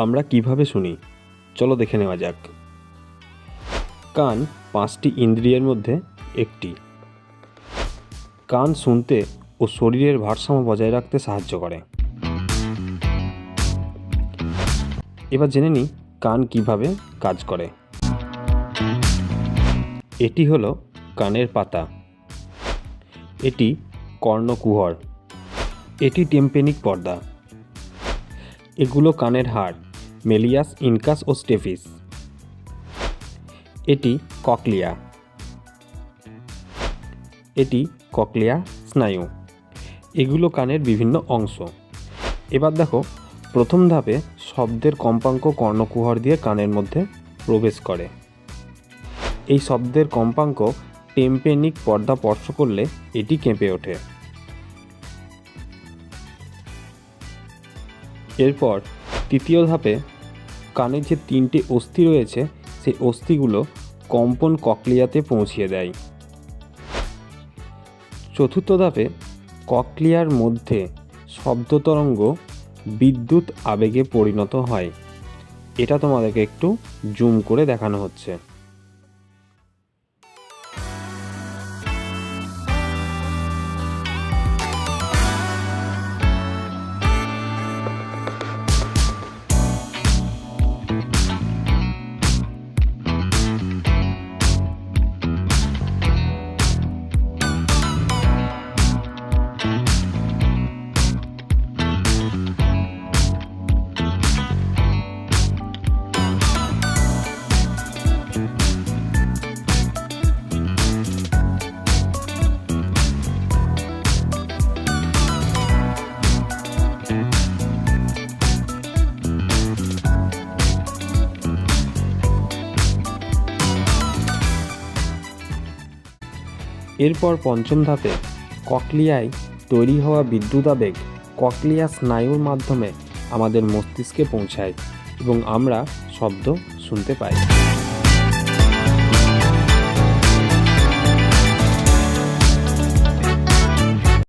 আমরা কীভাবে শুনি? চলো দেখে নেওয়া যাক। কান পাঁচটি ইন্দ্রিয়ের মধ্যে একটি। কান শুনতে ও শরীরের ভারসাম্য বজায় রাখতে সাহায্য করে। এবার জেনে নিই কান কীভাবে কাজ করে। এটি হলো কানের পাতা। এটি কর্ণকুহর। এটি টেম্পেনিক পর্দা। এগুলো কানের হাড়। মেলিয়াস, ইনকাস ও স্টেফিস। এটি ককলিয়া। এটি ককলিয়া স্নায়ু। এগুলো কানের বিভিন্ন অংশ। এবার দেখো, প্রথম ধাপে শব্দের কম্পাঙ্ক কর্ণকুহর দিয়ে কানের মধ্যে প্রবেশ করে। এই শব্দের কম্পাঙ্ক টেম্পেনিক পর্দা স্পর্শ করলে এটি কেঁপে ওঠে। এরপর তৃতীয় ধাপে কানের যে তিনটে অস্থি রয়েছে, সেই অস্থিগুলো কম্পন ককলিয়াতে পৌঁছিয়ে দেয়। চতুর্থ ধাপে ককলিয়ার মধ্যে শব্দ তরঙ্গ বিদ্যুৎ আবেগে পরিণত হয়। এটা তোমাদেরকে একটু জুম করে দেখানো হচ্ছে। এরপর পঞ্চম ধাপে ককলিয়ায় তৈরি হওয়া বিদ্যুৎ আবেগ ককলিয়া স্নায়ুর মাধ্যমে আমাদের মস্তিষ্কে পৌঁছায় এবং আমরা শব্দ শুনতে পাই।